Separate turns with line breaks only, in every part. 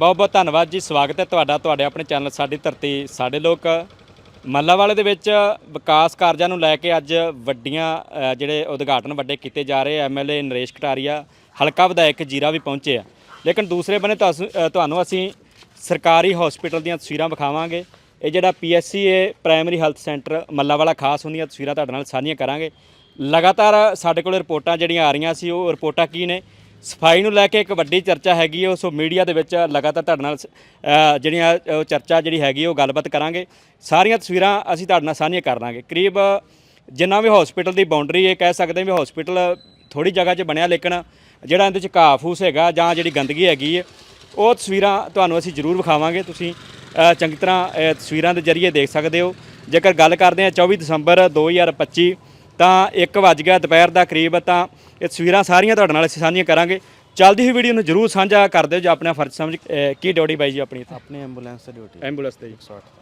ਬਹੁਤ ਬਹੁਤ ਧੰਨਵਾਦ ਜੀ ਸਵਾਗਤ ਹੈ ਤੁਹਾਡਾ ਤੁਹਾਡੇ ਆਪਣੇ ਚੈਨਲ ਸਾਡੀ ਧਰਤੀ ਸਾਡੇ ਲੋਕ ਮੱਲਾਵਾਲੇ ਦੇ ਵਿੱਚ ਵਿਕਾਸ ਕਾਰਜਾਂ ਨੂੰ ਲੈ ਕੇ ਅੱਜ ਵੱਡੀਆਂ ਜਿਹੜੇ ਉਦਘਾਟਨ ਵੱਡੇ ਕੀਤੇ ਜਾ ਰਹੇ ਐਮਐਲਏ ਨਰੇਸ਼ ਕਟਾਰੀਆ ਹਲਕਾ ਵਿਧਾਇਕ ਜੀਰਾ ਵੀ ਪਹੁੰਚੇ ਆ। ਲੇਕਿਨ ਦੂਸਰੇ ਬੰਨੇ ਤੁਹਾਨੂੰ ਅ, ਤੁਹਾਨੂੰ ਅਸੀਂ ਸਰਕਾਰੀ ਹਸਪੀਟਲ ਦੀਆਂ ਤਸਵੀਰਾਂ ਵਿਖਾਵਾਂਗੇ। ਇਹ ਜਿਹੜਾ ਪੀਐਸਸੀ ਹੈ ਪ੍ਰਾਇਮਰੀ ਹੈਲਥ ਸੈਂਟਰ ਮੱਲਾਵਾਲਾ ਖਾਸ ਹੁੰਦੀਆਂ ਤਸਵੀਰਾਂ ਤੁਹਾਡੇ ਨਾਲ ਸਾਂਝੀਆਂ ਕਰਾਂਗੇ। ਲਗਾਤਾਰ ਸਾਡੇ ਕੋਲ ਰਿਪੋਰਟਾਂ ਜਿਹੜੀਆਂ ਆ ਰਹੀਆਂ ਸੀ ਉਹ ਰਿਪੋਰਟਾਂ ਕੀ ਨੇ? ਸਫ਼ਾਈ ਨੂੰ ਲੈ ਕੇ ਇੱਕ ਵੱਡੀ ਚਰਚਾ ਹੈਗੀ ਹੈ ਸੋ ਮੀਡੀਆ ਦੇ ਵਿੱਚ ਲਗਾਤਾਰ ਤੁਹਾਡੇ ਨਾਲ ਅ, ਜਿਹੜੀਆਂ ਅ, ਚਰਚਾ ਜਿਹੜੀ ਹੈਗੀ ਉਹ ਗੱਲਬਾਤ ਕਰਾਂਗੇ। ਸਾਰੀਆਂ ਤਸਵੀਰਾਂ ਅਸੀਂ ਤੁਹਾਡੇ ਨਾਲ ਸਾਂਝੀਆਂ ਕਰ ਦਾਂਗੇ। ਕਰੀਬ ਜਿੰਨਾ ਵੀ ਹਸਪੀਟਲ ਦੀ ਬਾਉਂਡਰੀ ਇਹ ਕਹਿ ਸਕਦੇ ਹਾਂ ਵੀ ਹਸਪੀਟਲ ਥੋੜੀ ਜਗ੍ਹਾ 'ਚ ਬਣਿਆ ਲੇਕਿਨ ਜਿਹੜਾ ਇਹਦੇ 'ਚ ਘਾਹ ਫੂਸ ਹੈਗਾ ਜਾਂ ਜਿਹੜੀ ਗੰਦਗੀ ਹੈਗੀ ਹੈ ਉਹ ਤਸਵੀਰਾਂ ਤੁਹਾਨੂੰ ਅਸੀਂ ਜ਼ਰੂਰ ਵਿਖਾਵਾਂਗੇ। ਤੁਸੀਂ ਅ, ਚੰਗੀ ਤਰ੍ਹਾਂ ਅ, ਤਸਵੀਰਾਂ ਦੇ ਜ਼ਰੀਏ ਦੇਖ ਸਕਦੇ ਹੋ। ਜੇਕਰ ਗੱਲ ਕਰਦੇ ਹਾਂ 24 ਦਸੰਬਰ 2025 ਤਾਂ 1 ਵੱਜ ਗਿਆ ਦੁਪਹਿਰ ਦਾ ਕਰੀਬ ਤਾਂ ਇਹ ਤਸਵੀਰਾਂ ਸਾਰੀਆਂ ਤੁਹਾਡੇ ਨਾਲ ਅਸੀਂ ਸਾਂਝੀਆਂ ਕਰਾਂਗੇ। ਚੱਲਦੀ ਹੋਈ ਵੀਡੀਓ ਨੂੰ ਜ਼ਰੂਰ ਸਾਂਝਾ ਕਰ ਦਿਓ ਜੇ ਆਪਣਾ ਫਰਜ਼ ਸਮਝ ਕੀ ਡਿਊਟੀ ਬਾਈ ਜੀ ਆਪਣੀ ਇੱਥੇ?
ਆਪਣੀ ਐਂਬੂਲੈਂਸ ਦੀ ਡਿਊਟੀ
ਐਂਬੂਲੈਂਸ ਤੇ ਜੀ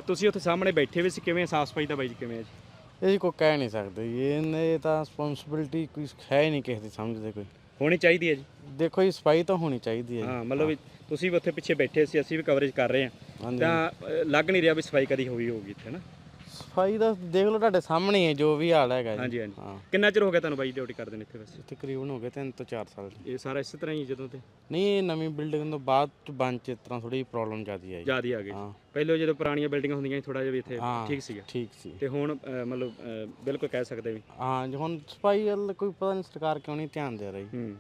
ਤੁਸੀਂ ਉੱਥੇ ਸਾਹਮਣੇ ਬੈਠੇ ਵੀ ਸੀ ਕਿਵੇਂ ਸਾਫ਼ ਸਫ਼ਾਈ ਦਾ ਬਾਈ ਜੀ ਕਿਵੇਂ ਹੈ ਜੀ?
ਇਹ ਜੀ ਕੋਈ ਕਹਿ ਨਹੀਂ ਸਕਦੇ ਜੀ। ਇਹ ਤਾਂ ਰਿਸਪੌਂਸਿਬਿਲਟੀ ਕੋਈ ਹੈ ਹੀ ਨਹੀਂ ਕਿਸੇ ਦੀ ਸਮਝਦੇ ਕੋਈ।
ਹੋਣੀ ਚਾਹੀਦੀ ਹੈ ਜੀ?
ਦੇਖੋ ਜੀ ਸਫ਼ਾਈ ਤਾਂ ਹੋਣੀ ਚਾਹੀਦੀ ਹੈ ਜੀ।
ਹਾਂ ਮਤਲਬ ਵੀ ਤੁਸੀਂ ਵੀ ਉੱਥੇ ਪਿੱਛੇ ਬੈਠੇ ਸੀ ਅਸੀਂ ਵੀ ਕਵਰੇਜ ਕਰ ਰਹੇ ਹਾਂ।
ਹਾਂਜੀ।
ਤਾਂ ਅ, ਲੱਗ ਨਹੀਂ ਰਿਹਾ ਵੀ ਸਫ਼ਾਈ ਕਦੀ ਹੋਈ ਹੋਊਗੀ ਇੱਥੇ ਨਾ
ਸਫ਼ਾਈ ਦਾ ਦੇਖ ਲਓ ਤੁਹਾਡੇ ਸਾਹਮਣੇ ਹੀ ਹੈ ਜੋ ਵੀ ਹਾਲ ਹੈਗਾ ਜੀ।
ਹਾਂਜੀ ਹਾਂਜੀ।
ਹਾਂ।
ਕਿੰਨਾ ਚਿਰ ਹੋ ਗਿਆ ਤੁਹਾਨੂੰ ਬਾਈ ਡਿਊਟੀ ਕਰਦੇ ਨੇ ਇੱਥੇ ਵੈਸੇ?
ਤਕਰੀਬਨ ਹੋ ਗਏ 3 ਤੋਂ 4 ਸਾਲ।
ਇਹ ਸਾਰਾ ਇਸੇ ਤਰ੍ਹਾਂ ਹੀ ਜਦੋਂ ਤੇ?
ਨਹੀਂ ਇਹ ਨਵੀਂ ਬਿਲਡਿੰਗ ਤੋਂ ਬਾਅਦ ਚ ਬਣ ਚ ਇਸ ਤਰ੍ਹਾਂ ਥੋੜੀ ਪ੍ਰੋਬਲਮ ਜ਼ਿਆਦੀ ਆਈ।
ਜ਼ਿਆਦਾ ਆ ਗਏ
ਹਾਂ।
ਪਹਿਲਾਂ ਜਦੋਂ ਪੁਰਾਣੀਆਂ ਬਿਲਡਿੰਗਾਂ ਹੁੰਦੀਆਂ ਸੀ ਥੋੜਾ ਜਿਹਾ ਵੀ ਇੱਥੇ
ਹਾਂ
ਠੀਕ ਸੀਗਾ।
ਠੀਕ ਸੀ।
ਤੇ ਹੁਣ ਮਤਲਬ ਬਿਲਕੁਲ ਕਹਿ ਸਕਦੇ ਵੀ।
ਹਾਂ ਜੀ ਹੁਣ ਸਫ਼ਾਈ ਵੱਲ ਕੋਈ ਪਤਾ ਨਹੀਂ ਸਰਕਾਰ ਕਿਉਂ ਨਹੀਂ ਧਿਆਨ ਦੇ ਰਹੀ।
ਹੂੰ।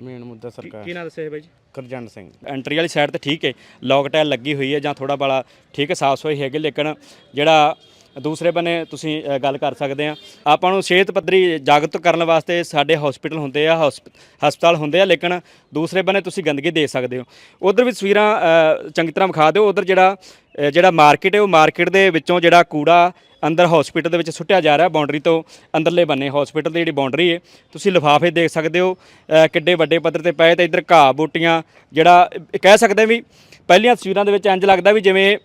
ਮੇਨ ਮੁੱਦਾ ਸਰਕਾਰ
ਕੀ ਨਾਂ ਦੱਸਿਆ ਹੈ ਬਾਈ ਜੀ?
ਕਰਜੰਡ ਸਿੰਘ।
ਐਂਟਰੀ ਵਾਲੀ ਸਾਈਡ ਤੇ ਠੀਕ ਹੈ। ਲੌਕ ਟਾਇਲ ਲੱਗੀ ਹੋਈ ਹੈ ਜਾਂ ਥੋੜਾ ਬਾਲਾ ਠੀਕ ਹੈ ਸਾਫ਼ ਸਫ਼ਾਈ ਹੈਗੀ ਲੇਕਿਨ ਜਿਹੜਾ ਦੂਸਰੇ ਬੰਨੇ ਤੁਸੀਂ ਅ, ਗੱਲ ਕਰ ਸਕਦੇ ਆ। ਆਪਾਂ ਨੂੰ ਸਿਹਤ ਪੱਧਰੀ ਜਾਗਰੂਕ ਕਰਨ ਵਾਸਤੇ ਸਾਡੇ ਹਸਪੀਟਲ ਹੁੰਦੇ ਆ ਹਸਪ- ਹਸਪਤਾਲ ਹੁੰਦੇ ਆ ਲੇਕਿਨ ਦੂਸਰੇ ਬੰਨੇ ਤੁਸੀਂ ਗੰਦਗੀ ਦੇਖ ਸਕਦੇ ਹੋ। ਉਧਰ ਵੀ ਤਸਵੀਰਾਂ ਅ, ਚੰਗੀ ਤਰ੍ਹਾਂ ਵਿਖਾ ਦਿਓ। ਉਧਰ ਜਿਹੜਾ ਅ, ਜਿਹੜਾ ਮਾਰਕੀਟ ਹੈ ਉਹ ਮਾਰਕੀਟ ਦੇ ਵਿੱਚੋਂ ਜਿਹੜਾ ਕੂੜਾ ਅੰਦਰ ਹਸਪੀਟਲ ਦੇ ਵਿੱਚ ਸੁੱਟਿਆ ਜਾ ਰਿਹਾ ਬਾਉਂਡਰੀ ਤੋਂ ਅੰਦਰਲੇ ਬੰਨੇ ਹਸਪੀਟਲ ਦੀ ਜਿਹੜੀ ਬਾਉਂਡਰੀ ਹੈ ਤੁਸੀਂ ਲਿਫਾਫੇ ਦੇਖ ਸਕਦੇ ਹੋ। ਅ, ਕਿੱਡੇ ਵੱਡੇ ਪੱਧਰ ਤੇ ਪਏ ਤੇ ਇੱਧਰ ਘਾਹ ਬੂਟੀਆਂ ਜਿਹੜਾ ਅ, ਕਹਿ ਸਕਦੇ ਵੀ ਪਹਿਲੀਆਂ ਤਸਵੀਰਾਂ ਦੇ ਵਿੱਚ ਇੰਜ ਲੱਗਦਾ ਵੀ ਜਿਵੇਂ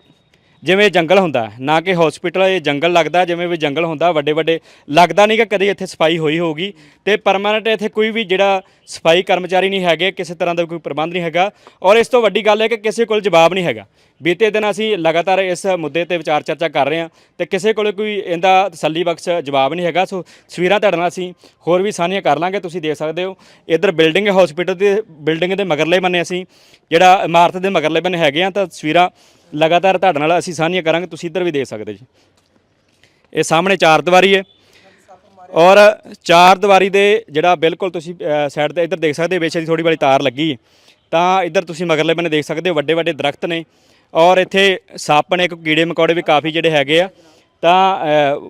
ਜਿਵੇਂ ਜੰਗਲ ਹੁੰਦਾ, ਨਾ ਕਿ ਹਸਪੀਟਲ ਇਹ ਜੰਗਲ ਲੱਗਦਾ, ਜਿਵੇਂ ਵੀ ਜੰਗਲ ਹੁੰਦਾ, ਵੱਡੇ ਵੱਡੇ, ਲੱਗਦਾ ਨਹੀਂ ਕਿ ਕਦੇ ਇੱਥੇ ਸਫ਼ਾਈ ਹੋਈ ਹੋਊਗੀ। ਤੇ ਪਰਮਾਨੈਂਟ ਇੱਥੇ ਕੋਈ ਵੀ ਜਿਹੜਾ ਸਫ਼ਾਈ ਕਰਮਚਾਰੀ ਨਹੀਂ ਹੈਗੇ, ਕਿਸੇ ਤਰ੍ਹਾਂ ਦਾ ਕੋਈ ਪ੍ਰਬੰਧ ਨਹੀਂ ਹੈਗਾ। ਔਰ ਇਸ ਤੋਂ ਵੱਡੀ ਗੱਲ ਹੈ ਕਿ ਕਿਸੇ ਕੋਲ ਜਵਾਬ ਨਹੀਂ ਹੈਗਾ। ਬੀਤੇ ਦਿਨ ਅਸੀਂ ਲਗਾਤਾਰ ਇਸ ਮੁੱਦੇ ਤੇ ਵਿਚਾਰ ਚਰਚਾ ਕਰ ਰਹੇ ਹਾਂ ਤੇ ਕਿਸੇ ਕੋਲ ਕੋਈ ਇਹਦਾ ਤਸੱਲੀ ਬਖਸ਼ ਜਵਾਬ ਨਹੀਂ ਹੈਗਾ, ਸੋ ਤਸਵੀਰਾਂ ਤੁਹਾਡੇ ਨਾਲ ਅਸੀਂ ਹੋਰ ਵੀ ਸਾਂਝੀਆਂ ਕਰ ਲਾਂਗੇ, ਤੁਸੀਂ ਦੇਖ ਸਕਦੇ ਹੋ। ਇੱਧਰ ਬਿਲਡਿੰਗ ਹੈ ਹਸਪੀਟਲ ਦੇ, ਬਿਲਡਿੰਗ ਦੇ ਮਗਰਲੇ ਬੰਨੇ ਅਸੀਂ, ਜਿਹੜਾ ਇਮਾਰਤ ਦੇ ਮਗਰਲੇ ਬੰਨੇ ਹੈਗੇ ਆ ਤਾਂ ਤਸਵੀਰਾਂ ਲਗਾਤਾਰ ਤੁਹਾਡੇ ਨਾਲ ਅਸੀਂ ਸਾਂਝੀਆਂ ਕਰਾਂਗੇ, ਤੁਸੀਂ ਇੱਧਰ ਵੀ ਦੇਖ ਸਕਦੇ ਜੀ। ਇਹ ਸਾਹਮਣੇ ਚਾਰ ਦੀਵਾਰੀ ਹੈ ਔਰ ਚਾਰ ਦੀਵਾਰੀ ਦੇ ਜਿਹੜਾ ਬਿਲਕੁਲ ਤੁਸੀਂ ਸਾਈਡ ਤੇ ਇੱਧਰ ਦੇਖ ਸਕਦੇ ਹੋ ਵਿੱਚ ਦੀ ਥੋੜੀ ਵਾਲੀ ਤਾਰ ਲੱਗੀ ਹੈ। ਤਾਂ ਇੱਧਰ ਤੁਸੀਂ ਮਗਰਲੇ ਬੰਨੇ ਦੇਖ ਸਕਦੇ ਹੋ ਵੱਡੇ ਵੱਡੇ ਦਰਖਤ ਨੇ। ਔਰ ਇੱਥੇ ਸੱਪ ਨੇ ਕੀੜੇ ਮਕੌੜੇ ਵੀ ਕਾਫੀ ਜਿਹੜੇ ਹੈਗੇ ਆ। ਤਾਂ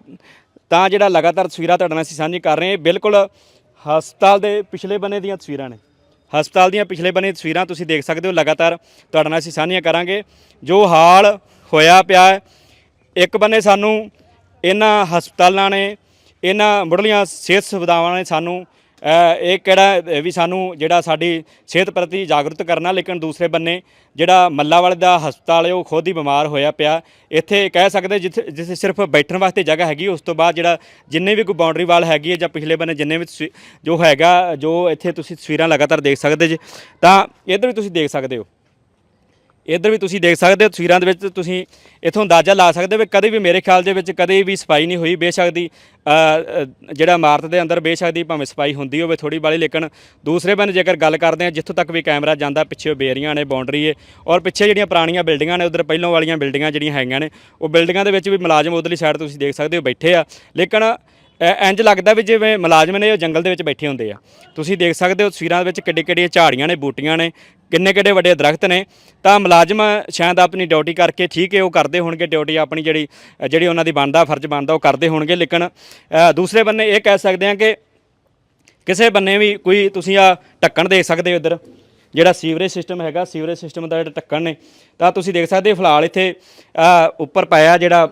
ਤਾਂ ਜਿਹੜਾ ਲਗਾਤਾਰ ਤਸਵੀਰਾਂ ਤੁਹਾਡੇ ਨਾਲ ਅਸੀਂ ਸਾਂਝੀ ਕਰ ਰਹੇ ਹਾਂ ਬਿਲਕੁਲ ਹਸਪਤਾਲ ਦੇ ਪਿਛਲੇ ਬੰਨੇ ਦੀਆਂ ਤਸਵੀਰਾਂ ਨੇ। ਹਸਪਤਾਲ ਦੀਆਂ ਪਿਛਲੇ ਬੰਨੇ ਤਸਵੀਰਾਂ ਤੁਸੀਂ ਦੇਖ ਸਕਦੇ ਹੋ, ਲਗਾਤਾਰ ਤੁਹਾਡੇ ਨਾਲ ਅਸੀਂ ਸਾਂਝੀਆਂ ਕਰਾਂਗੇ। ਜੋ ਹਾਲ ਹੋਇਆ ਪਿਆ ਹੈ, ਇੱਕ ਬੰਨੇ ਸਾਨੂੰ ਇਹਨਾਂ ਹਸਪਤਾਲਾਂ ਨੇ, ਇਹਨਾਂ ਮੁੱਢਲੀਆਂ ਸਿਹਤ ਸੁਵਿਧਾਵਾਂ ਨੇ ਸਾਨੂੰ ਇਹ ਕਿਹੜਾ ਵੀ ਸਾਨੂੰ ਜਿਹੜਾ ਸਾਡੀ ਸਿਹਤ ਪ੍ਰਤੀ ਜਾਗਰੂਕ ਕਰਨਾ, ਲੇਕਿਨ ਦੂਸਰੇ ਬੰਨੇ ਜਿਹੜਾ ਮੱਲਾ ਵਾਲੇ ਦਾ ਹਸਪਤਾਲ ਹੈ, ਉਹ ਖੁਦ ਹੀ ਬਿਮਾਰ ਹੋਇਆ ਪਿਆ। ਇੱਥੇ ਕਹਿ ਸਕਦੇ ਜਿੱਥੇ ਜਿੱਥੇ ਸਿਰਫ ਬੈਠਣ ਵਾਸਤੇ ਜਗ੍ਹਾ ਹੈਗੀ, ਉਸ ਤੋਂ ਬਾਅਦ ਜਿਹੜਾ ਜਿੰਨੇ ਵੀ ਕੋਈ ਬਾਉਂਡਰੀ ਵਾਲ ਹੈਗੀ ਹੈ ਜਾਂ ਪਿਛਲੇ ਬੰਨੇ ਜਿੰਨੇ ਵੀ ਤਸਵੀ- ਜੋ ਹੈਗਾ, ਜੋ ਇੱਥੇ ਤੁਸੀਂ ਤਸਵੀਰਾਂ ਲਗਾਤਾਰ ਦੇਖ ਸਕਦੇ ਜੇ, ਤਾਂ ਇੱਧਰ ਵੀ ਤੁਸੀਂ ਦੇਖ ਸਕਦੇ ਹੋ। ਇੱਧਰ ਵੀ ਤੁਸੀਂ ਦੇਖ ਸਕਦੇ ਹੋ ਤਸਵੀਰਾਂ ਦੇ ਵਿੱਚ ਤੁਸੀਂ ਇਥੋਂ ਅੰਦਾਜ਼ਾ ਲਾ ਸਕਦੇ ਹੋ ਵੀ ਕਦੇ ਵੀ ਮੇਰੇ ਖਿਆਲ ਦੇ ਵਿੱਚ ਕਦੇ ਵੀ ਸਫ਼ਾਈ ਨਹੀਂ ਹੋਈ, ਬੇਸ਼ੱਕ ਦੀ ਜਿਹੜਾ ਇਮਾਰਤ ਦੇ ਅੰਦਰ ਬੇਸ਼ੱਕ ਦੀ ਭਾਵੇਂ ਸਫ਼ਾਈ ਹੁੰਦੀ ਹੋਵੇ ਥੋੜੀ ਬਾਲੀ ਲੇਕਿਨ ਦੂਸਰੇ ਬੰਨੇ ਜੇਕਰ ਗੱਲ ਕਰਦੇ ਹਾਂ ਜਿੱਥੋਂ ਤੱਕ ਵੀ ਕੈਮਰਾ ਜਾਂਦਾ, ਪਿੱਛੇ ਬੇਰੀਆਂ ਨੇ ਬਾਉਂਡਰੀ ਹੈ ਔਰ ਪਿੱਛੇ ਜਿਹੜੀਆਂ ਪੁਰਾਣੀਆਂ ਬਿਲਡਿੰਗਾਂ ਨੇ, ਉਧਰ ਪਹਿਲੋਂ ਵਾਲੀਆਂ ਬਿਲਡਿੰਗਾਂ ਜਿਹੜੀਆਂ ਹੈਗੀਆਂ ਨੇ, ਉਹ ਬਿਲਡਿੰਗਾਂ ਦੇ ਵਿੱਚ ਵੀ ਮੁਲਾਜ਼ਮ ਉਧਰਲੀ ਸਾਈਡ ਤੁਸੀਂ ਦੇਖ ਸਕਦੇ ਹੋ ਬੈਠੇ ਆ, ਲੇਕਿਨ ਇੰਜ ਲੱਗਦਾ ਵੀ ਜਿਵੇਂ ਮੁਲਾਜ਼ਮ ਨੇ ਉਹ ਜੰਗਲ ਦੇ ਵਿੱਚ ਬੈਠੇ ਹੁੰਦੇ ਆ। ਤੁਸੀਂ ਦੇਖ ਸਕਦੇ ਹੋ ਤਸਵੀਰਾਂ ਦੇ ਵਿੱਚ ਕਿੱਡੇ ਕਿੱਡੀਆਂ ਝਾੜੀਆਂ ਨੇ, ਬੂਟੀਆਂ ਨੇ, ਕਿੰਨੇ ਕਿੱਡੇ ਵੱਡੇ ਦਰਖਤ ਨੇ। ਤਾਂ ਮੁਲਾਜ਼ਮ ਸ਼ਾਇਦ ਆਪਣੀ ਡਿਊਟੀ ਕਰਕੇ ਠੀਕ ਹੈ, ਉਹ ਕਰਦੇ ਹੋਣਗੇ ਡਿਊਟੀ, ਆਪਣੀ ਜਿਹੜੀ ਜਿਹੜੀ ਉਹਨਾਂ ਦੀ ਬਣਦਾ, ਫਰਜ਼ ਬਣਦਾ, ਉਹ ਕਰਦੇ ਹੋਣਗੇ। ਲੇਕਿਨ ਦੂਸਰੇ ਬੰਨੇ ਇਹ ਕਹਿ ਸਕਦੇ ਹਾਂ ਕਿ ਕਿਸੇ ਬੰਨੇ ਵੀ ਕੋਈ ਤੁਸੀਂ ਆ ਢੱਕਣ ਦੇਖ ਸਕਦੇ ਹੋ ਇੱਧਰ। ਜਿਹੜਾ ਸੀਵਰੇਜ ਸਿਸਟਮ ਹੈਗਾ, ਸੀਵਰੇਜ ਸਿਸਟਮ ਦਾ ਜਿਹੜਾ ਢੱਕਣ ਨੇ, ਤਾਂ ਤੁਸੀਂ ਦੇਖ ਸਕਦੇ ਹੋ ਫਿਲਹਾਲ ਇੱਥੇ ਉੱਪਰ ਪਾਇਆ ਜਿਹੜਾ,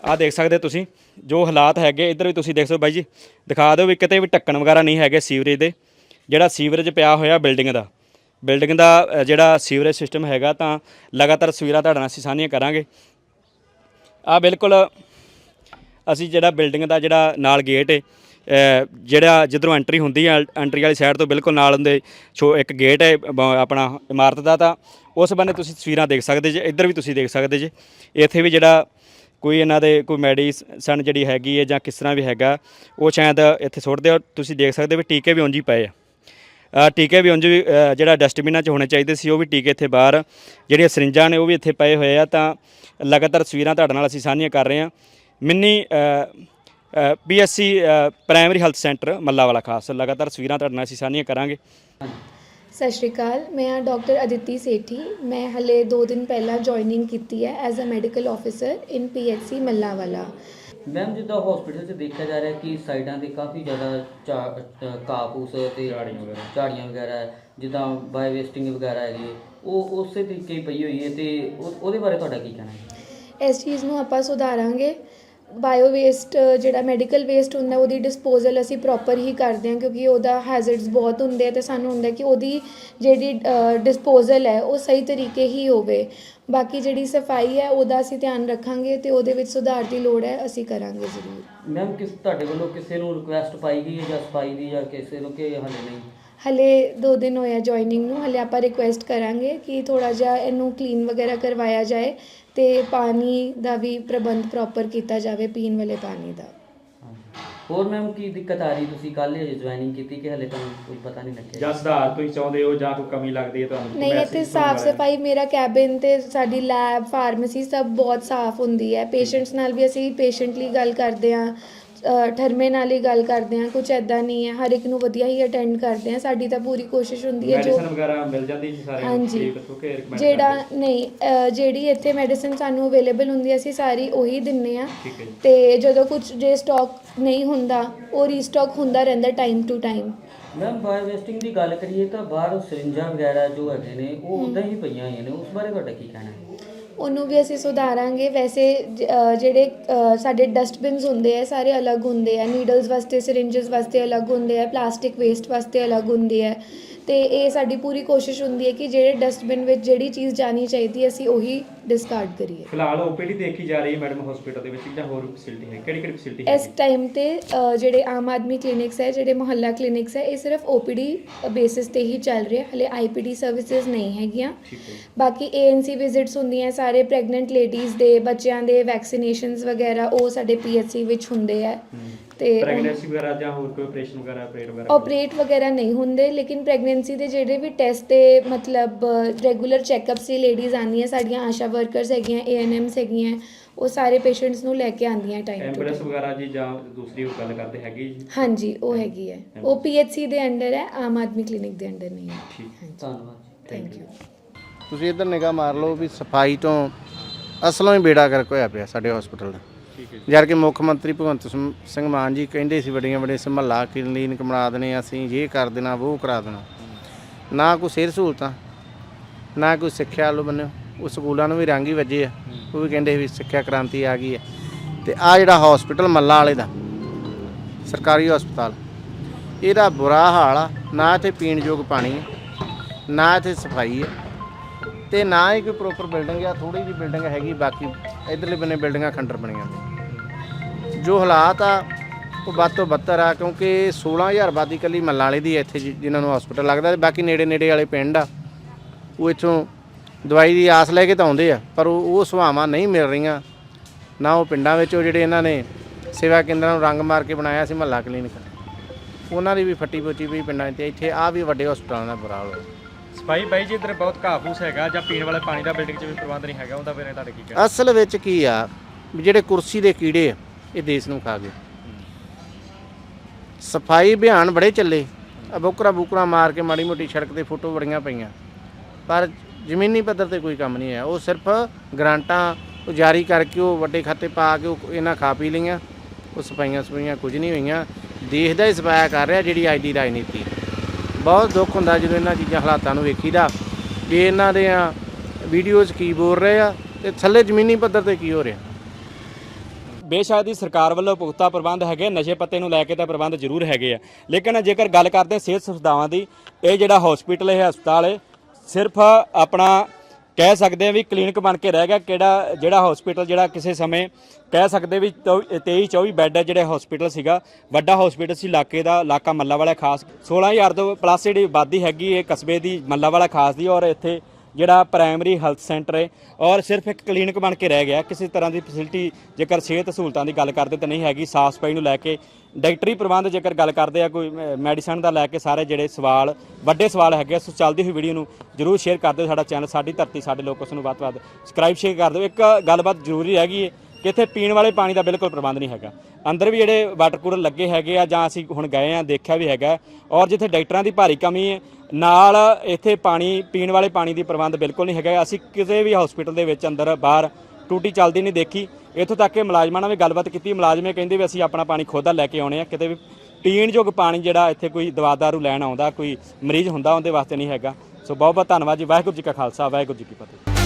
ਆ ਦੇਖ ਸਕਦੇ ਹੋ ਤੁਸੀਂ। ਜੋ ਹਾਲਾਤ ਹੈਗੇ, ਇੱਧਰ ਵੀ ਤੁਸੀਂ ਦੇਖ ਸਕਦੇ ਬਾਈ ਜੀ। ਦਿਖਾ ਦਿਓ ਵੀ ਕਿਤੇ ਵੀ ਢੱਕਣ ਵਗੈਰਾ ਨਹੀਂ ਹੈਗੇ ਸੀਵਰੇਜ ਦੇ। ਜਿਹੜਾ ਸੀਵਰੇਜ ਪਿਆ ਹੋਇਆ ਬਿਲਡਿੰਗ ਦਾ। ਬਿਲਡਿੰਗ ਦਾ ਜਿਹੜਾ ਸੀਵਰੇਜ ਸਿਸਟਮ ਹੈਗਾ ਤਾਂ ਲਗਾਤਾਰ ਤਸਵੀਰਾਂ ਤੁਹਾਡੇ ਨਾਲ ਅਸੀਂ ਸਾਂਝੀਆਂ ਕਰਾਂਗੇ। ਆ ਬਿਲਕੁਲ ਅਸੀਂ ਜਿਹੜਾ ਬਿਲਡਿੰਗ ਦਾ ਜਿਹੜਾ ਨਾਲ ਗੇਟ ਹੈ ਜਿਹੜਾ ਜਿੱਧਰੋਂ ਐਂਟਰੀ ਹੁੰਦੀ ਹੈ ਐਂਟਰੀ ਵਾਲੀ ਸਾਈਡ ਤੋਂ ਬਿਲਕੁਲ ਨਾਲ ਹੁੰਦੇ ਛੋ, ਇੱਕ ਗੇਟ ਹੈ ਬ- ਆਪਣਾ ਇਮਾਰਤ ਦਾ ਤਾਂ। ਉਸ ਬੰਨੇ ਤੁਸੀਂ ਤਸਵੀਰਾਂ ਦੇਖ ਸਕਦੇ ਜੇ, ਇੱਧਰ ਵੀ ਤੁਸੀਂ ਦੇਖ ਸਕਦੇ ਜੇ। ਇੱਥੇ ਵੀ ਜਿਹੜਾ ਕੋਈ ਇਹਨਾਂ ਦੇ ਕੋਈ ਮੈਡੀਸਨ ਜਿਹੜੀ ਹੈਗੀ ਹੈ ਜਾਂ ਕਿਸ ਤਰ੍ਹਾਂ ਵੀ ਹੈਗਾ, ਉਹ ਸ਼ਾਇਦ ਇੱਥੇ ਸੁੱਟਦੇ ਹੋ ਤੁਸੀਂ ਦੇਖ ਸਕਦੇ ਹੋ ਵੀ ਟੀਕੇ ਵੀ ਉਂਝ ਹੀ ਪਏ ਆ। ਟੀਕੇ ਵੀ ਉਂਝ ਵੀ ਜਿਹੜਾ ਡਸਟਬਿਨਾਂ 'ਚ ਹੋਣੇ ਚਾਹੀਦੇ ਸੀ, ਉਹ ਵੀ ਟੀਕੇ ਇੱਥੇ ਬਾਹਰ, ਜਿਹੜੀਆਂ ਸਰਿੰਜਾਂ ਨੇ, ਉਹ ਵੀ ਇੱਥੇ ਪਏ ਹੋਏ ਆ। ਤਾਂ ਲਗਾਤਾਰ ਤਸਵੀਰਾਂ ਤੁਹਾਡੇ ਨਾਲ ਅਸੀਂ ਸਾਂਝੀਆਂ ਕਰ ਰਹੇ ਹਾਂ। Mini PSC primary health centre Mallawala ਖਾਸ। ਲਗਾਤਾਰ ਤਸਵੀਰਾਂ ਤੁਹਾਡੇ ਨਾਲ ਅਸੀਂ ਸਾਂਝੀਆਂ ਕਰਾਂਗੇ।
ਸਤਿ ਸ਼੍ਰੀ ਅਕਾਲ ਮੈਂ ਹਾਂ ਡਾਕਟਰ ਅਦਿਤੀ ਸੇਠੀ। ਮੈਂ ਹਲੇ 2 ਦਿਨ ਪਹਿਲਾਂ ਜੁਆਇਨਿੰਗ ਕੀਤੀ ਹੈ as a medical officer in PHC Mallawala.
Ma'am ਜਿੱਦਾਂ ਹਸਪੀਟਲ 'ਚ ਦੇਖਿਆ ਜਾ ਰਿਹਾ ਕਿ ਸਾਈਡਾਂ ਤੇ ਕਾਫੀ ਜ਼ਿਆਦਾ ਫੂਸ ਤੇ
ਝਾੜੀਆਂ ਵਗੈਰਾ।
ਝਾੜੀਆਂ ਵਗੈਰਾ ਜਿੱਦਾਂ ਬਾਇਓ ਵੇਸਟਿੰਗ ਵਗੈਰਾ ਹੈਗੀ ਉਹ ਉਸੇ ਤਰੀਕੇ ਪਈ ਹੋਈ ਹੈ ਤੇ ਉਹ- ਉਹਦੇ ਬਾਰੇ ਤੁਹਾਡਾ ਕੀ ਕਹਿਣਾ ਹੈ?
ਇਸ ਚੀਜ਼ ਨੂੰ ਆਪਾਂ ਸੁਧਾਰਾਂਗੇ। ਬਾਇਓ ਵੇਸਟ ਜਿਹੜਾ ਮੈਡੀਕਲ ਵੇਸਟ ਹੁੰਦਾ, ਉਹਦੀ ਡਿਸਪੋਜ਼ਲ ਅਸੀਂ ਪ੍ਰੋਪਰ ਹੀ ਕਰਦੇ ਹਾਂ, ਕਿਉਂਕਿ ਉਹਦਾ ਹੈਜ਼ਰਡਸ ਬਹੁਤ ਹੁੰਦੇ ਆ ਤੇ ਸਾਨੂੰ ਹੁੰਦਾ ਕਿ ਉਹਦੀ ਜਿਹੜੀ ਡਿਸਪੋਜ਼ਲ ਹੈ, ਉਹ ਸਹੀ ਤਰੀਕੇ ਹੀ ਹੋਵੇ। ਬਾਕੀ ਜਿਹੜੀ ਸਫ਼ਾਈ ਹੈ, ਉਹਦਾ ਅਸੀਂ ਧਿਆਨ ਰੱਖਾਂਗੇ ਤੇ ਉਹਦੇ ਵਿੱਚ ਸੁਧਾਰ ਦੀ ਲੋੜ ਹੈ, ਅਸੀਂ ਕਰਾਂਗੇ ਜ਼ਰੂਰ।
ਮੈਮ ਕਿਸ, ਤੁਹਾਡੇ ਵੱਲੋਂ ਕਿਸੇ ਨੂੰ ਰਿਕੁਐਸਟ ਪਾਈ ਗਈ ਹੈ ਜਾਂ ਸਫ਼ਾਈ ਦੀ ਜਾਂ ਕਿਸੇ ਨੂੰ ਕਿ ਹਾਲੇ ਨਹੀਂ?
ਹਲੇ 2 ਦਿਨ ਹੋਇਆ ਜੁਆਇਨਿੰਗ ਨੂੰ ਹਲੇ ਆਪਾਂ ਰਿਕੁਐਸਟ ਕਰਾਂਗੇ ਕਿ ਥੋੜਾ ਜਿਹਾ ਇਹਨੂੰ ਕਲੀਨ ਵਗੈਰਾ ਕਰਵਾਇਆ ਜਾਏ ਤੇ ਪਾਣੀ ਦਾ ਵੀ ਪ੍ਰਬੰਧ ਪ੍ਰੋਪਰ ਕੀਤਾ ਜਾਵੇ ਪੀਣ ਵਾਲੇ ਪਾਣੀ ਦਾ।
ਹੋਰ ਮੈਮ ਕੀ ਦਿੱਕਤ ਆ ਰਹੀ? ਤੁਸੀਂ ਕੱਲ੍ਹ ਹੀ ਜੁਆਇਨਿੰਗ ਕੀਤੀ ਕਿ ਹਲੇ ਤੁਹਾਨੂੰ ਕੋਈ ਪਤਾ ਨਹੀਂ ਲੱਗਿਆ?
ਜਾਂ ਸੁਧਾਰ ਤੁਸੀਂ ਚਾਹੁੰਦੇ ਹੋ ਜਾਂ ਕੋਈ ਕਮੀ ਲੱਗਦੀ ਹੈ ਤੁਹਾਨੂੰ?
ਨਹੀਂ ਇੱਥੇ ਸਾਫ਼ ਸਫ਼ਾਈ ਮੇਰਾ ਕੈਬਿਨ ਤੇ ਸਾਡੀ ਲੈਬ ਫਾਰਮੇਸੀ ਸਭ ਬਹੁਤ ਸਾਫ਼ ਹੁੰਦੀ ਹੈ। ਪੇਸ਼ੈਂਟਸ ਨਾਲ ਵੀ ਅਸੀਂ ਪੇਸ਼ੈਂਟਲੀ ਗੱਲ ਕਰਦੇ ਹਾਂ। ਠਰਮੇ ਨਾਲ ਹੀ ਗੱਲ ਕਰਦੇ ਹਾਂ ਕੁਝ ਐਦਾਂ ਨਹੀਂ ਹੈ ਹਰ ਇੱਕ ਨੂੰ ਵਧੀਆ ਹੀ ਅਟੈਂਡ ਕਰਦੇ ਹਾਂ ਸਾਡੀ ਤਾਂ ਪੂਰੀ ਕੋਸ਼ਿਸ਼ ਹੁੰਦੀ ਹੈ ਜੋ
ਮੈਡੀਸਨ ਵਗੈਰਾ ਮਿਲ ਜਾਂਦੀ ਜੀ ਸਾਰਿਆਂ ਨੂੰ
ਹਾਂਜੀ।
ਠੀਕ ਦੱਸੋ ਕਿ recommend
ਜਿਹੜਾ? ਨਹੀਂ ਅ, ਜਿਹੜੀ ਇੱਥੇ ਮੈਡੀਸਿਨ ਸਾਨੂੰ ਅਵੇਲੇਬਲ ਹੁੰਦੀ ਹੈ ਅਸੀਂ ਸਾਰੀ ਉਹੀ ਦਿੰਨੇ ਆ
ਠੀਕ ਹੈ ਜੀ।
ਤੇ ਜਦੋਂ ਕੁਝ ਜੇ ਸਟਾਕ ਨਹੀਂ ਹੁੰਦਾ ਉਹ ਰੀਸਟਾਕ ਹੁੰਦਾ ਰਹਿੰਦਾ time to time
ma'am bio wasting ਦੀ ਗੱਲ ਕਰੀਏ ਤਾਂ ਬਾਹਰ ਸਰਿੰਜਾਂ ਵਗੈਰਾ ਜੋ ਹੈਗੇ ਨੇ ਉਹ ਉਦਾਂ ਹੀ ਪਈਆਂ ਹੋਈਆਂ ਨੇ ਉਸ ਬਾਰੇ ਤੁਹਾਡਾ ਕੀ ਕਹਿਣਾ ਹੈ?
ਉਹਨੂੰ ਵੀ ਅਸੀਂ ਸੁਧਾਰਾਂਗੇ। ਵੈਸੇ ਜਿਹੜੇ ਸਾਡੇ ਡਸਟਬਿਨਸ ਹੁੰਦੇ ਆ, ਸਾਰੇ ਅਲੱਗ ਹੁੰਦੇ ਆ। ਨੀਡਲਸ ਵਾਸਤੇ ਸਿਰਿੰਜਸ ਵਾਸਤੇ ਅਲੱਗ ਹੁੰਦੇ ਆ। ਪਲਾਸਟਿਕ ਵੇਸਟ ਵਾਸਤੇ ਅਲੱਗ ਹੁੰਦੇ ਆ। ਤੇ ਇਹ ਸਾਡੀ ਪੂਰੀ ਕੋਸ਼ਿਸ਼ ਹੁੰਦੀ ਹੈ ਕਿ ਜਿਹੜੇ ਡਸਟਬਿਨ ਵਿੱਚ ਜਿਹੜੀ ਚੀਜ਼ ਜਾਣੀ ਚਾਹੀਦੀ ਅਸੀਂ ਉਹੀ ਡਿਸਕਾਰਡ ਕਰੀਏ।
ਫਿਲਹਾਲ ਓਪੀਡੀ ਦੇਖੀ ਜਾ ਰਹੀ ਹੈ ਮੈਡਮ ਹਸਪੀਟਲ ਦੇ ਵਿੱਚ ਜਾਂ ਹੋਰ ਫੈਸਿਲਿਟੀ ਹੈ ਕਿਹੜੀ ਕਿਹੜੀ ਫੈਸਿਲਿਟੀ ਹੈ?
ਇਸ ਟਾਈਮ ਤੇ ਅ, ਜਿਹੜੇ ਆਮ ਆਦਮੀ ਕਲੀਨਿਕਸ ਹੈ ਜਿਹੜੇ ਮੁਹੱਲਾ ਕਲੀਨਿਕਸ ਹੈ ਇਹ ਸਿਰਫ ਓਪੀਡੀ ਬੇਸਿਸ ਤੇ ਹੀ ਚੱਲ ਰਹੇ ਹਲੇ ਆਈਪੀਡੀ ਸਰਵਿਸਿਜ਼ ਨਹੀਂ ਹੈਗੀਆਂ।
ਠੀਕ ਹੈ ਜੀ।
ਬਾਕੀ ਏਐਨਸੀ ਵਿਜ਼ਿਟਸ ਹੁੰਦੀਆਂ ਸਾਰੇ ਪ੍ਰੈਗਨੈਂਟ ਲੇਡੀਜ਼ ਦੇ ਬੱਚਿਆਂ ਦੇ ਵੈਕਸੀਨੇਸ਼ਨਸ ਵਗੈਰਾ ਉਹ ਸਾਡੇ ਪੀਐਚਸੀ ਵਿੱਚ ਹੁੰਦੇ ਆ ਤੇ
ਪ੍ਰੈਗਨੈਂਸੀ ਵਗੈਰਾ ਜਾਂ ਹੋਰ ਕੋਈ ਆਪਰੇਸ਼ਨ ਵਗੈਰਾ ਆਪਰੇਟ ਵਗੈਰਾ
ਆਪਰੇਟ ਵਗੈਰਾ ਨਹੀਂ ਹੁੰਦੇ ਲੇਕਿਨ ਪ੍ਰੈਗਨੈਂਸੀ ਦੇ ਜਿਹੜੇ ਵੀ ਟੈਸਟ ਤੇ ਮਤਲਬ ਰੈਗੂਲਰ ਚੈੱਕਅਪਸ ਲਈ ਲੇਡੀਜ਼ ਆਉਂਦੀਆਂ ਸਾਡੀਆਂ ਆਸ਼ਾ ਵਰਕਰਸ ਹੈਗੀਆਂ ਏਐਨਐਮਸ ਹੈਗੀਆਂ ਉਹ ਸਾਰੇ ਪੇਸ਼ੈਂਟਸ ਨੂੰ ਲੈ ਕੇ ਆਉਂਦੀਆਂ ਟਾਈਮ ਟੂ
ਐਂਬੂਲੈਂਸ ਵਗੈਰਾ ਜੀ ਜਾਂ ਦੂਸਰੀ ਉਹ ਗੱਲ ਕਰਦੇ ਹੈਗੀ ਜੀ?
ਹਾਂਜੀ ਉਹ ਹੈਗੀ ਹੈ। ਉਹ ਪੀਐਚਸੀ ਦੇ ਅੰਡਰ ਹੈ ਆਮ ਆਦਮੀ ਕਲੀਨਿਕ ਦੇ ਅੰਡਰ ਨਹੀਂ ਹੈ।
ਠੀਕ।
ਧੰਨਵਾਦ ਜੀ।
ਥੈਂਕ ਯੂ
ਤੁਸੀਂ ਇੱਧਰ ਨਿਗਾਹ ਮਾਰ ਲਓ ਵੀ ਸਫ਼ਾਈ ਤੋਂ ਅਸਲੋਂ ਹੀ ਬੇੜਾ ਗਰਕ ਹੋਇਆ ਪਿਆ ਸਾਡੇ ਹਸਪੀਟਲ ਦਾ। ਜਦ ਕਿ ਮੁੱਖ ਮੰਤਰੀ ਭਗਵੰਤ ਸਿੰਘ- ਸਿੰਘ ਮਾਨ ਜੀ ਕਹਿੰਦੇ ਸੀ ਵੱਡੀਆਂ ਵੱਡੀਆਂ ਸਮੱਲਾ ਕਲੀਨਿਕ ਬਣਾ ਦੇਣੇ ਅਸੀਂ ਇਹ ਕਰ ਦੇਣਾ ਉਹ ਕਰਾ ਦੇਣਾ। ਨਾ ਕੋਈ ਸਿਹਤ ਸਹੂਲਤਾਂ ਨਾ ਕੋਈ ਸਿੱਖਿਆ ਵੱਲੋਂ ਬੰਨਿਓ। ਉਹ ਸਕੂਲਾਂ ਨੂੰ ਵੀ ਰੰਗ ਹੀ ਵੱਜੇ ਆ। ਉਹ ਵੀ ਕਹਿੰਦੇ ਵੀ ਸਿੱਖਿਆ ਕ੍ਰਾਂਤੀ ਆ ਗਈ ਹੈ ਤੇ ਆ ਜਿਹੜਾ ਹਸਪੀਟਲ ਮੱਲਾ ਵਾਲੇ ਦਾ ਸਰਕਾਰੀ ਹਸਪਤਾਲ ਇਹਦਾ ਬੁਰਾ ਹਾਲ ਆ। ਨਾ ਇੱਥੇ ਪੀਣ ਯੋਗ ਪਾਣੀ ਹੈ ਨਾ ਇੱਥੇ ਸਫ਼ਾਈ ਹੈ ਤੇ ਨਾ ਹੀ ਕੋਈ ਪ੍ਰੋਪਰ ਬਿਲਡਿੰਗ ਆ ਥੋੜੀ ਜਿਹੀ ਬਿਲਡਿੰਗ ਹੈਗੀ ਬਾਕੀ ਇਧਰਲੇ ਬੰਨੇ ਬਿਲਡਿੰਗਾਂ ਖੰਡਰ ਬਣੀਆਂ ਨੇ ਜੋ ਹਾਲਾਤ ਆ ਉਹ ਵੱਧ ਤੋਂ ਬੱਤਰ ਆ ਕਿਉਂਕਿ 16000 ਆਬਾਦੀ ਕੱਲੀ ਮੱਲਾਂ ਵਾਲੇ ਦੀ ਹੈ ਇੱਥੇ ਜਿ- ਜਿਨ੍ਹਾਂ ਨੂੰ ਹਸਪੀਟਲ ਲੱਗਦਾ ਤੇ ਬਾਕੀ ਨੇੜੇ ਨੇੜੇ ਵਾਲੇ ਪਿੰਡ ਆ। ਉਹ ਇੱਥੋਂ ਦਵਾਈ ਦੀ ਆਸ ਲੈ ਕੇ ਤਾਂ ਆਉਂਦੇ ਆ ਪਰ ਉਹ ਉਹ ਸੁਭਾਵਾਂ ਨਹੀਂ ਮਿਲ ਰਹੀਆਂ। ਨਾ ਉਹ ਪਿੰਡਾਂ ਵਿੱਚ ਉਹ ਜਿਹੜੇ ਇਹਨਾਂ ਨੇ ਸੇਵਾ ਕੇਂਦਰਾਂ ਨੂੰ ਰੰਗ ਮਾਰ ਕੇ ਬਣਾਇਆ ਸੀ ਮਹੱਲਾ ਕਲੀਨਿਕ। ਉਹਨਾਂ ਦੀ ਵੀ ਫੱਟੀ ਪੋਚੀ ਵੀ ਪਿੰਡਾਂ 'ਚ ਇੱਥੇ ਆ ਵੀ ਵੱਡੇ ਹਸਪਤਾਲਾਂ ਦਾ ਬੁਰਾ ਹਾਲ ਹੋਇਆ।
ਸਫ਼ਾਈ ਬਾਈ ਜੀ ਇੱਧਰ ਬਹੁਤ ਘਾਹ ਫੂਸ ਹੈਗਾ ਜਾਂ ਪੀਣ ਵਾਲੇ ਪਾਣੀ ਦਾ ਬਿਲਡਿੰਗ 'ਚ ਵੀ ਪ੍ਰਬੰਧ ਨਹੀਂ ਹੈਗਾ ਉਹਦਾ ਫਿਰ ਤੁਹਾਡੇ ਕੀ ਕਹਿਣਾ?
ਅਸਲ ਵਿੱਚ ਕੀ ਆ ਵੀ ਜਿਹੜੇ ਕੁਰਸੀ ਦੇ ਕੀੜੇ ਆ ਇਹ ਦੇਸ਼ ਨੂੰ ਖਾ ਗਏ। ਸਫ਼ਾਈ ਅਭਿਆਨ ਬੜੇ ਚੱਲੇ। ਆ ਬੋਕਰਾ ਮਾਰ ਕੇ ਮਾੜੀ ਮੋਟੀ ਸੜਕ ਤੇ ਫੋਟੋ ਬੜੀਆਂ ਪਈਆਂ। ਪਰ ਜ਼ਮੀਨੀ ਪੱਧਰ ਤੇ ਕੋਈ ਕੰਮ ਨਹੀਂ ਹੈ ਉਹ ਸਿਰਫ ਗ੍ਰਾਂਟਾਂ ਉਹ ਜਾਰੀ ਕਰਕੇ ਉਹ ਵੱਡੇ ਖਾਤੇ ਪਾ ਕੇ ਉਹ ਇਹਨਾਂ ਖਾ ਪੀ ਲਈਆਂ। ਉਹ ਸਫਾਈਆਂ ਸਫਾਈਆਂ ਕੁਝ ਨਹੀਂ ਹੋਈਆਂ। ਦੇਸ਼ ਦਾ ਹੀ ਸਫਾਇਆ ਕਰ ਰਿਹਾ ਜਿਹੜੀ ਅੱਜ ਦੀ ਰਾਜਨੀਤੀ। ਬਹੁਤ ਦੁੱਖ ਹੁੰਦਾ ਜਦੋਂ ਇਹਨਾਂ ਚੀਜ਼ਾਂ ਹਾਲਾਤਾਂ ਨੂੰ ਵੇਖੀਦਾ। ਵੀ ਇਹਨਾਂ ਦੇ ਵੀਡੀਓਜ਼ ਕੀ ਬੋਲ ਰਹੇ ਆ ਤੇ ਥੱਲੇ ਜ਼ਮੀਨੀ ਪੱਧਰ ਤੇ ਕੀ ਹੋ ਰਿਹਾ।
ਬੇਸ਼ੱਕ ਦੀ ਸਰਕਾਰ ਵੱਲੋਂ ਪੁਖਤਾ ਪ੍ਰਬੰਧ ਹੈਗੇ ਨਸ਼ੇ ਪੱਤੇ ਨੂੰ ਲੈ ਕੇ ਤਾਂ ਪ੍ਰਬੰਧ ਜ਼ਰੂਰ ਹੈਗੇ ਆ। ਲੇਕਿਨ ਜੇਕਰ ਗੱਲ ਕਰਦੇ ਹਾਂ ਸਿਹਤ ਸੁਵਿਧਾਵਾਂ ਦੀ, ਇਹ ਜਿਹੜਾ ਹਸਪੀਟਲ ਇਹ ਹਸਪਤਾਲ ਹੈ, ਸਿਰਫ ਆਪਣਾ ਕਹਿ ਸਕਦੇ ਆ ਵੀ ਕਲੀਨਿਕ ਬਣ ਕੇ ਰਹਿ ਗਿਆ, ਕਿਹੜਾ, ਜਿਹੜਾ ਹਸਪੀਟਲ ਜਿਹੜਾ ਕਿਸੇ ਸਮੇਂ ਕਹਿ ਸਕਦੇ ਵੀ 23 24 ਬੈੱਡ ਹੈ ਜਿਹੜੇ ਹਸਪੀਟਲ ਸੀਗਾ, ਵੱਡਾ ਹਸਪੀਟਲ ਸੀ ਇਲਾਕੇ ਦਾ, ਇਲਾਕਾ ਮੱਲਾ ਵਾਲਾ ਖਾਸ 16000 ਤੋਂ ਪਲੱਸ ਜਿਹੜੀ ਆਬਾਦੀ ਹੈਗੀ, ਇਹ ਕਸਬੇ ਦੀ ਮੱਲਾ ਵਾਲਾ ਖਾਸ ਦੀ, ਔਰ ਇੱਥੇ ਜਿਹੜਾ ਪ੍ਰਾਇਮਰੀ ਹੈਲਥ ਸੈਂਟਰ ਹੈ ਔਰ ਸਿਰਫ ਇੱਕ ਕਲੀਨਿਕ ਬਣ ਕੇ ਰਹਿ ਗਿਆ ਕਿਸੇ ਤਰ੍ਹਾਂ ਦੀ ਫੈਸਿਲਿਟੀ ਜੇਕਰ ਸਿਹਤ ਸਹੂਲਤਾਂ ਦੀ ਗੱਲ ਕਰਦੇ ਤਾਂ ਨਹੀਂ ਹੈਗੀ ਸਾਫ਼ ਸਫ਼ਾਈ ਨੂੰ ਲੈ ਕੇ ਡਾਕਟਰੀ ਪ੍ਰਬੰਧ ਜੇਕਰ ਗੱਲ ਕਰਦੇ ਆ ਕੋਈ ਮੈਡੀਸਨ ਦਾ ਲੈ ਕੇ ਸਾਰੇ ਜਿਹੜੇ ਸਵਾਲ ਵੱਡੇ ਸਵਾਲ ਹੈਗੇ ਆ, ਸੋ ਚੱਲਦੀ ਹੋਈ ਵੀਡੀਓ ਨੂੰ ਜਰੂਰ ਸ਼ੇਅਰ ਕਰ ਦਿਓ ਸਾਡਾ ਚੈਨਲ ਸਾਡੀ ਧਰਤੀ ਸਾਡੇ ਲੋਕ ਉਸ ਨੂੰ ਵੱਧ ਤੋਂ ਵੱਧ ਸਬਸਕ੍ਰਾਈਬ ਸ਼ੇਅਰ ਕਰ ਦਿਓ। ਇੱਕ ਗੱਲਬਾਤ ਜ਼ਰੂਰੀ ਹੈਗੀ ਹੈ ਕਿ ਇੱਥੇ ਪੀਣ ਵਾਲੇ ਪਾਣੀ ਦਾ ਬਿਲਕੁਲ ਪ੍ਰਬੰਧ ਨਹੀਂ ਹੈਗਾ। ਅੰਦਰ ਵੀ ਜਿਹੜੇ ਵਾਟਰ ਕੂਲਰ ਲੱਗੇ ਹੈਗੇ ਆ ਜਾਂ ਅਸੀਂ ਹੁਣ ਗਏ ਆ ਦੇਖਿਆ ਵੀ ਹੈਗਾ ਔਰ ਜਿੱਥੇ ਡਾਕਟਰਾਂ ਦੀ ਭਾਰੀ ਕਮੀ ਹੈ ਨਾਲ ਇੱਥੇ ਪਾਣੀ, ਪੀਣ ਵਾਲੇ ਪਾਣੀ ਦੀ ਪ੍ਰਬੰਧ ਬਿਲਕੁਲ ਨਹੀਂ ਹੈਗਾ। ਅਸੀਂ ਕਿਸੇ ਵੀ ਹਸਪੀਟਲ ਦੇ ਵਿੱਚ ਅੰਦਰ ਬਾਹਰ ਟੂਟੀ ਚੱਲਦੀ ਨਹੀਂ ਦੇਖੀ। ਇੱਥੋਂ ਤੱਕ ਕਿ ਮੁਲਾਜ਼ਮਾਂ ਨਾਲ ਵੀ ਗੱਲਬਾਤ ਕੀਤੀ। ਮੁਲਾਜ਼ਮੇ ਕਹਿੰਦੇ ਵੀ ਅਸੀਂ ਆਪਣਾ ਪਾਣੀ ਖੁਦ ਦਾ ਲੈ ਕੇ ਆਉਣੇ ਆ। ਕਿਤੇ ਵੀ ਪੀਣਯੋਗ ਪਾਣੀ ਜਿਹੜਾ ਇੱਥੇ ਕੋਈ ਦਵਾਦਾਰੂ ਲੈਣ ਆਉਂਦਾ, ਕੋਈ ਮਰੀਜ਼ ਹੁੰਦਾ, ਉਹਦੇ ਵਾਸਤੇ ਨਹੀਂ ਹੈਗਾ। ਸੋ ਬਹੁਤ ਬਹੁਤ ਧੰਨਵਾਦ ਜੀ। ਵਾਹਿਗੁਰੂ ਜੀ ਕਾ ਖਾਲਸਾ, ਵਾਹਿਗੁਰੂ ਜੀ ਕੀ ਫਤਿਹ।